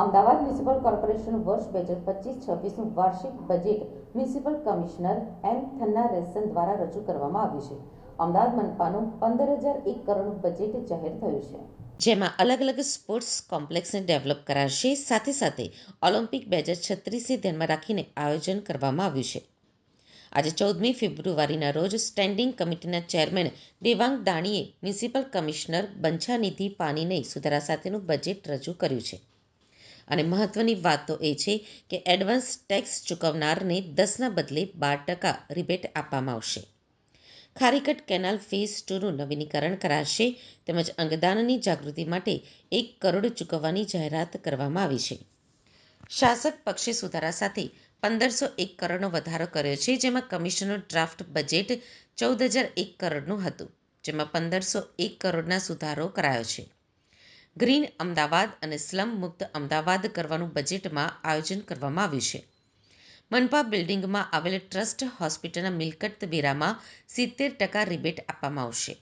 Ahmedabad municipal corporation વર્ષ બે હજાર પચીસ છવ્વીસનું વાર્ષિક budget municipal commissioner M Thennarasan દ્વારા રજૂ કરવામાં આવ્યું છે. અમદાવાદ મનપાનું પંદર હજાર એક કરોડનું બજેટ જાહેર થયું છે. જેમાં અલગ અલગ સ્પોર્ટ્સ કોમ્પ્લેક્સને ડેવલપ કરાશે. સાથે સાથે ઓલિમ્પિક બે હજાર છત્રીસને ધ્યાનમાં રાખીને આયોજન કરવામાં આવ્યું છે. આજે ચૌદમી ફેબ્રુઆરીના રોજ સ્ટેન્ડિંગ કમિટીના ચેરમેન દેવાંગ દાણીએ મ્યુનિસિપલ કમિશનર બંછાનિધિ પાનીને સુધારા સાથેનું બજેટ રજૂ કર્યું છે. અને મહત્વની વાત તો એ છે કે એડવાન્સ ટેક્સ ચૂકવનારને દસના બદલે બાર ટકા રિબેટ આપવામાં આવશે. ખારીકટ કેનાલ ફેઝ ટુનું નવીનીકરણ કરાશે તેમજ અંગદાનની જાગૃતિ માટે એક કરોડ ચૂકવવાની જાહેરાત કરવામાં આવી છે. શાસક પક્ષે સુધારા સાથે પંદરસો એક કરોડનો વધારો કર્યો છે, જેમાં કમિશનનું ડ્રાફ્ટ બજેટ ચૌદ હજાર એક કરોડનું હતું, જેમાં પંદરસો એક કરોડના સુધારો કરાયો છે. ગ્રીન અમદાવાદ અને સ્લમ મુક્ત અમદાવાદ કરવાનું બજેટમાં આયોજન કરવામાં આવ્યું છે. મનપા બિલ્ડિંગમાં આવેલ ટ્રસ્ટ હોસ્પિટલના મિલકત વેરામાં સિત્તેર ટકા રિબેટ આપવામાં આવશે.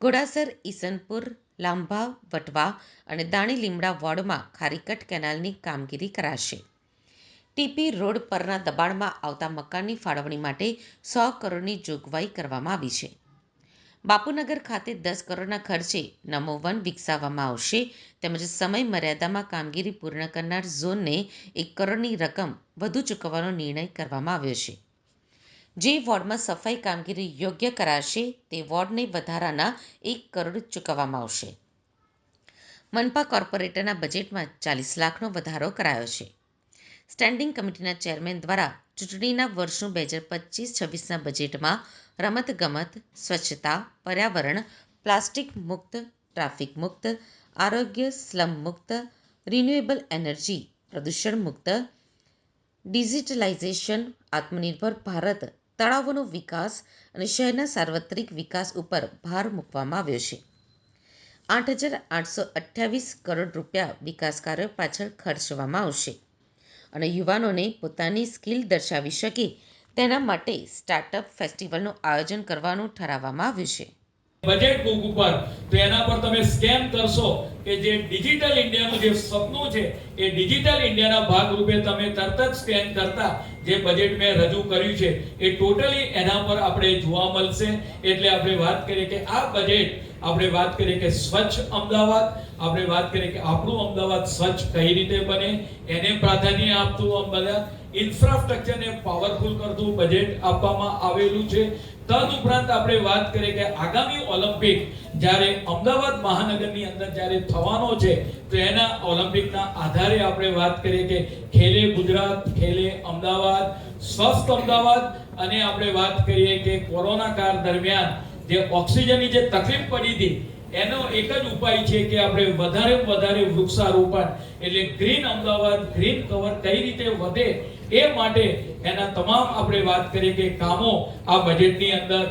ઘોડાસર ઈસનપુર લાંભા વટવા અને દાણી લીમડા વોર્ડમાં ખારીકટ કેનાલની કામગીરી કરાશે. ટીપી રોડ પરના દબાણમાં આવતા મકાનની ફાળવણી માટે સો કરોડની જોગવાઈ કરવામાં આવી છે. બાપુનગર ખાતે દસ કરોડના ખર્ચે નમો વન વિકસાવવામાં આવશે. તેમજ સમય મર્યાદામાં કામગીરી પૂર્ણ કરનાર ઝોનને એક કરોડની રકમ વધુ ચૂકવવાનો નિર્ણય કરવામાં આવ્યો છે. જે વોર્ડમાં સફાઈ કામગીરી યોગ્ય કરાશે, તે વોર્ડને વધારાના એક કરોડ ચૂકવવામાં આવશે. મનપા કોર્પોરેટરના બજેટમાં ચાલીસ લાખનો વધારો કરાયો છે. સ્ટેન્ડિંગ કમિટીના ચેરમેન દ્વારા ચૂંટણીના વર્ષનું બે હજાર પચીસ છવ્વીસના બજેટમાં રમતગમત, સ્વચ્છતા, પર્યાવરણ, પ્લાસ્ટિક મુક્ત, ટ્રાફિક મુક્ત, આરોગ્ય સ્લમ મુક્ત, રિન્યુએબલ એનર્જી, પ્રદૂષણ મુક્ત, ડિજિટલાઇઝેશન, આત્મનિર્ભર ભારત, તળાવોનો વિકાસ અને શહેરના સાર્વત્રિક વિકાસ ઉપર ભાર મૂકવામાં આવ્યો છે. આઠ હજાર આઠસો અઠ્યાવીસ કરોડ રૂપિયા વિકાસ કાર્યો પાછળ ખર્ચવામાં આવશે. અને યુવાનોને પોતાની સ્કિલ દર્શાવી શકે તેના માટે સ્ટાર્ટઅપ ફેસ્ટિવલનું આયોજન કરવાનું ઠરાવવામાં આવ્યું છે. બજેટ બુક ઉપર તો એના પર તમે સ્કેન કરશો કે જે ડિજિટલ ઇન્ડિયાનું જે સપનું છે, એ ડિજિટલ ઇન્ડિયાના ભાગરૂપે તમે તરત જ સ્કેન કરતા જે બજેટ મેં રજૂ કર્યું છે, એ ટોટલી એના પર આપણે જોવા મળશે. એટલે આપણે વાત કરીએ કે આ બજેટ આપણે વાત કરીએ કે સ્વચ્છ અમદાવાદ, આપણે વાત કરીએ કે આપણું અમદાવાદ સ્વચ્છ કઈ રીતે બને, એને પ્રાધાન્ય આપતું અમદાવાદ. ઇન્ફ્રાસ્ટ્રક્ચરને પાવરફુલ કરતું બજેટ આપવામાં આવેલું છે. તદ ઉપરાંત આપણે વાત કરીએ કે આગામી ઓલિમ્પિક જ્યારે અમદાવાદ મહાનગરની અંદર જ્યારે થવાનો છે, તો એના ઓલિમ્પિકના આધારે આપણે વાત કરીએ કે ખેલે ગુજરાત, ખેલે અમદાવાદ, સ્વસ્થ અમદાવાદ. અને આપણે વાત કરીએ કે કોરોના કાળ દરમિયાન જે ઓક્સિજનની જે તકલીફ પડી હતી, એનો એક જ ઉપાય છે કે આપણે વધારે વધારે વૃક્ષારોપણ, એટલે ગ્રીન અમદાવાદ ગ્રીન કવર કઈ રીતે વધે એ માટે એના તમામ આપણે વાત કરીએ કે કામો આ બજેટની અંદર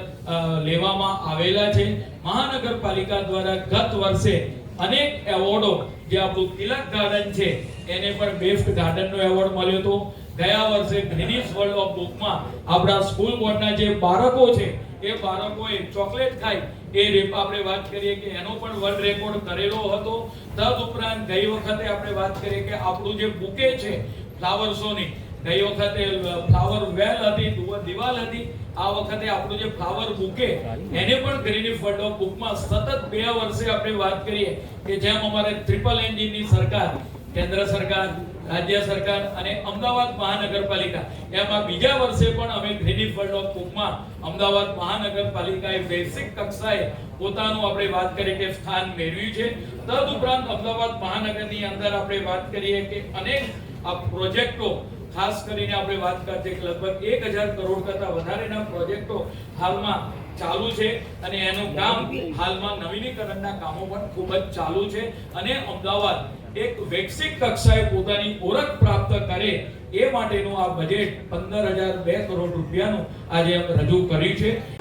લેવામાં આવેલા છે. મહાનગરપાલિકા દ્વારા ગત વર્ષે અનેક એવોર્ડો, જે આપણું તિલક ગાર્ડન છે, એને પણ બેસ્ટ ગાર્ડનનો એવોર્ડ મળ્યો હતો. ગયા વર્ષે ગ્રીનિસ વર્લ્ડ ઓફ બુકમાં આપણા સ્કૂલ બોર્ડના જે બાળકો છે એ બાળકોએ ચોકલેટ ખાઈ એ રેપ આપણે વાત કરીએ કે એનો પણ વર્લ્ડ રેકોર્ડ કરેલો હતો. તદ ઉપરાંત ગઈ વખતે આપણે વાત કરીએ કે આપણું જે બુકે છે ફ્લાવર શોની ગઈ વખતે ફ્લાવર વેલ હતી દિવાલ હતી, આ વખતે આપણું જે ફ્લાવર બુકે, એને પણ ગ્રીનિફ વર્લ્ડ ઓફ બુકમાં સતત બે વર્ષે આપણે વાત કરીએ કે જેમ અમારે ટ્રિપલ એન્જિનની સરકાર કેન્દ્ર સરકાર, રાજ્ય સરકાર અને અમદાવાદ મહાનગરપાલિકા. એમાં બીજા વર્ષે પણ અમે ગ્રીનિફ ફંડ ઓફ કુકમાં અમદાવાદ મહાનગરપાલિકાએ વૈશ્વિક કક્ષાએ પોતાનું આપણે વાત કરીએ કે સ્થાન મેળવ્યું છે. તદ અમદાવાદ મહાનગરની અંદર આપણે વાત કરીએ કે અનેક આ પ્રોજેક્ટો, ખાસ કરીને આપણે વાત કરીએ કે લગભગ એક હજાર કરોડ કરતા વધારેના પ્રોજેક્ટો હાલમાં ચાલુ છે અને એનું કામ હાલમાં નવીનીકરણના કામો પણ ખૂબ જ ચાલુ છે. અને અમદાવાદ એક વૈશ્વિક કક્ષાએ પોતાની ઓળખ પ્રાપ્ત કરે એ માટેનું આ બજેટ પંદર હજાર બે કરોડ રૂપિયાનું આજે રજૂ કર્યું છે.